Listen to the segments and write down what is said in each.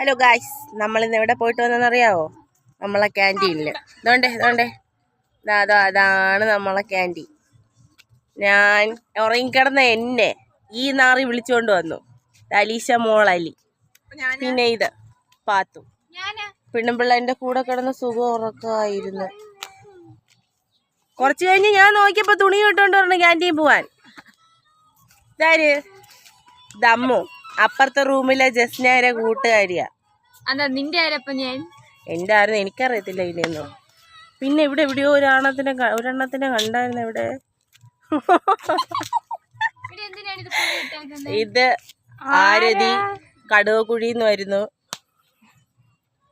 Hello guys നമ്മൾ ഇന്ന് എവിടെ പോയിട്ട് വന്നെന്നറിയാവോ നമ്മളെ ക്യാന്റീനിൽ ഇതോണ്ടേ ഇതോണ്ടേ. ഇതാ അതാ അതാണ് നമ്മളെ ക്യാന്റീൻ ഞാൻ ഉറങ്ങിക്കിടന്ന എന്നെ ഈ നാറി വിളിച്ചുകൊണ്ട് വന്നു. അലീഷ മോളലി പിന്നെ ഇത് പാത്തു. പെണ്ണുമ്പിള്ള എന്റെ കൂടെ കിടന്ന സുഖം ഉറക്കായിരുന്നു. കുറച്ച് കഴിഞ്ഞ് ഞാൻ നോക്കിയപ്പോൾ തുണി കിട്ടുകൊണ്ട് പറഞ്ഞു ക്യാന്റീൻ പോവാൻ. ഇതാര്? ദമ്മു. അപ്പുറത്തെ റൂമിലെ ജസ്നാരെ കൂട്ടുകാരിയാ? അതാ നിന്റെ ആരപ്പം ഞാൻ? എന്റെ ആരും എനിക്കറിയത്തില്ല ഇതിനൊന്നും പിന്നെ ഇവിടെ എവിടെയോ ഒരെണ്ണത്തിനെ ക- ഒരെണ്ണത്തിനെ കണ്ടായിരുന്നു ഇവിടെ. ഇവിടെ എന്തിനാണ് ഇത് പുള്ളി ഇട്ടേക്കുന്നത്? ഇത് ആരതി കടുവക്കുഴിന്ന് വരുന്നു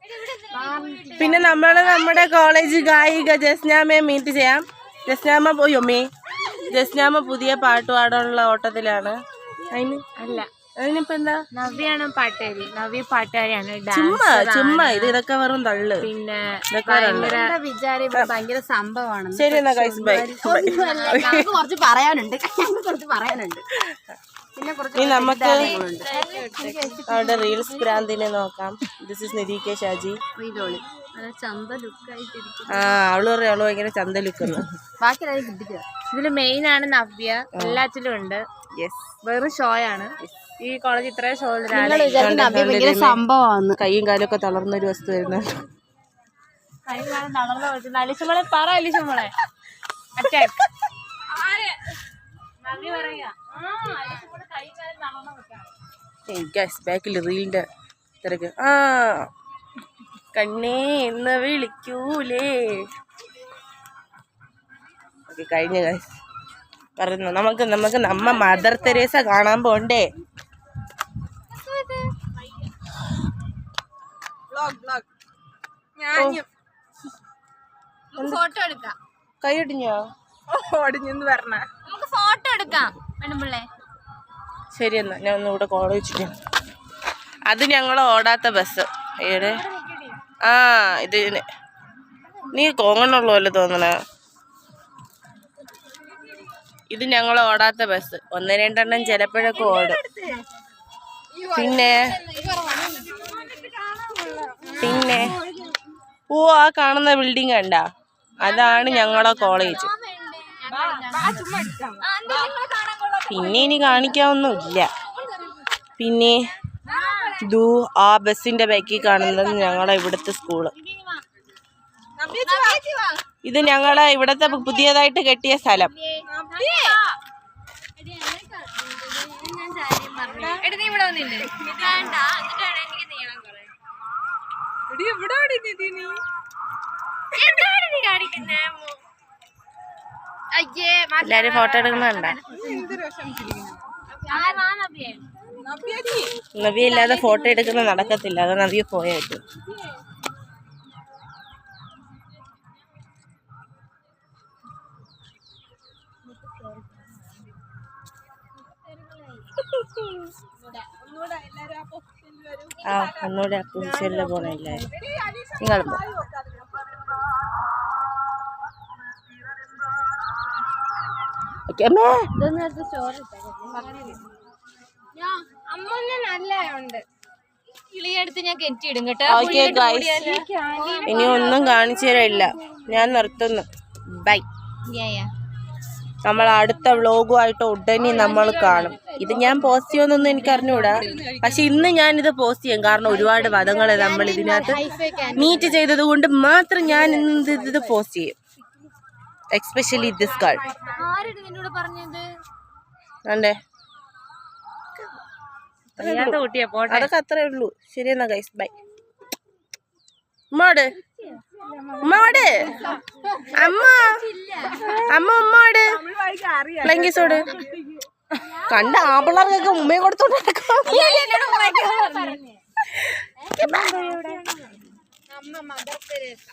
ഇവിടെ ഇവിടെ എന്തിനാ ഈ പുള്ളി ഇട്ടേക്കുന്നത്? പിന്നെ നമ്മൾ നമ്മുടെ കോളേജ് ഗായിക ജസ്നാമയെ മീറ്റ് ചെയ്യാം. ജസ്നാമ പോയോ മേ ജസ്നാമ പുതിയ പാട്ട് പാടാനുള്ള ഓട്ടത്തിലാണ്. അതിന് അല്ല. അതിനിപ്പോ എന്താ? നവ്യാണ് പാട്ടുകാരി. നവ്യ പാട്ടുകാരിയാണ്. ചുമ്മാ ചുമ്മാ. ഇത് ഇതൊക്കെ വെറും തള്ളു. പിന്നെ ഭയങ്കര സംഭവമാണ് ശരി എന്നാ ഗൈസ് ബൈ കുറച്ച് പറയാനുണ്ട്. കുറച്ച് പറയാനുണ്ട്. പിന്നെ കുറച്ച് ഇനി നമുക്ക് അവിടെ റീൽസ് ഭ്രാന്തിനെ നോക്കാം. This is Nidhi K Shaji ആ അവൾ പറയാം അവൾ ഭയങ്കര ചന്ത ചന്തലുക്കുന്നു ബാക്കി എല്ലാവരും ഇതിൽ മെയിൻ ആണ് നവ്യ. എല്ലാത്തിലും ഉണ്ട്. യെസ് വെറും ഷോ ആണ്. ഈ കോളേജ് ഇത്രയും ഷോ സംഭവമാണ് കൈയും കാലും ഒക്കെ തളർന്ന ഒരു വസ്തു വരുന്നുണ്ട് ബാക്കിൽ റീലിന്റെ തിരക്ക്. ആ. കണ്ണേ എന്ന് വിളിക്കൂലേ? ഓക്കെ കഴിഞ്ഞു പറയുന്നു പറഞ്ഞു നമുക്ക് നമുക്ക് നമ്മ മദർ തെരേസ കാണാൻ പോണ്ടേ? ഫോട്ടോ എടുക്കാം. കൈ ഒടിഞ്ഞോ? നമുക്ക് ഫോട്ടോ എടുക്കാം പെണ്ണുപിള്ളേ ശരി എന്നാ ഞാൻ ഒന്നുകൂടെ കോൾ വെച്ചിട്ട്. അത് ഞങ്ങൾ ഓടാത്ത ബസ് ഏടെ ആ ഇത് നീ കോങ്ങണുള്ളൂ അല്ലേ തോന്നണേ? ഇത് ഞങ്ങൾ ഓടാത്ത ബസ്. ഒന്ന് രണ്ടെണ്ണം ചിലപ്പോഴൊക്കെ ഓടും. പിന്നെ? പിന്നെ? ഓ ആ കാണുന്ന ബിൽഡിംഗ് കണ്ട? അതാണ് ഞങ്ങളെ കോളേജ് പിന്നെ ഇനി കാണിക്കാവുന്നില്ല പിന്നെ ദൂ ആ ബസ്സിന്റെ ബാക്കിൽ കാണുന്നത് ഞങ്ങളെ ഇവിടുത്തെ സ്കൂൾ ഇത് ഞങ്ങളെ ഇവിടുത്തെ പുതിയതായിട്ട് കെട്ടിയ സ്ഥലം. നീ ഇവിടെ വന്നില്ലേ? എന്താണ് നീ കാണിക്കുന്നേ അമ്മു? അയ്യേ എല്ലാരും ഫോട്ടോ എടുക്കുന്നുണ്ടോ നബി ഇല്ലാതെ ഫോട്ടോ എടുക്കുന്ന നടക്കത്തില്ല. അത് നവ്യ പോയായിട്ട് ആ ഒന്നുകൂടെ ആ പൊസിഷനിൽ പോണ എല്ലാവരും നിങ്ങളും പോ. ഓക്കെ അമ്മേ. അമ്മ നല്ല ഉണ്ട് കിളിയെടുത്ത് ഞാൻ കേട്ടോ ഇനി ഒന്നും കാണിച്ചു തരില്ല ഞാൻ നിർത്തുന്നു. ബൈ നമ്മൾ അടുത്ത വ്ളോഗുമായിട്ട് ഉടനെ നമ്മൾ കാണും. ഇത് ഞാൻ പോസ്റ്റ് ചെയ്യുമെന്നൊന്നും എനിക്ക് അറിഞ്ഞൂടാ പക്ഷെ ഇന്ന് ഞാൻ ഇത് പോസ്റ്റ് ചെയ്യാം. കാരണം ഒരുപാട് വധങ്ങളെ നമ്മൾ ഇതിനകത്ത് മീറ്റ് ചെയ്തത് കൊണ്ട് മാത്രം ഞാൻ ഇന്ന് ഇത് പോസ്റ്റ് ചെയ്യും. എക്സ്പെഷ്യലി ദിസ് കാൾ അണ്ടേ അതൊക്കെ അത്രേ ഉള്ളൂ. ശരി എന്നാ ഗൈസ് ബൈ ഉമ്മോട്. ഉമ്മോട് അമ്മ അമ്മ ഉമ്മോട് ലങ്കീസോട് കണ്ട ആമ്പിള്ളേർക്കൊക്കെ ഉമ്മയെ കൊടുത്തോണ്ട് നടക്കാം. അമ്മ മദർ തെരേസ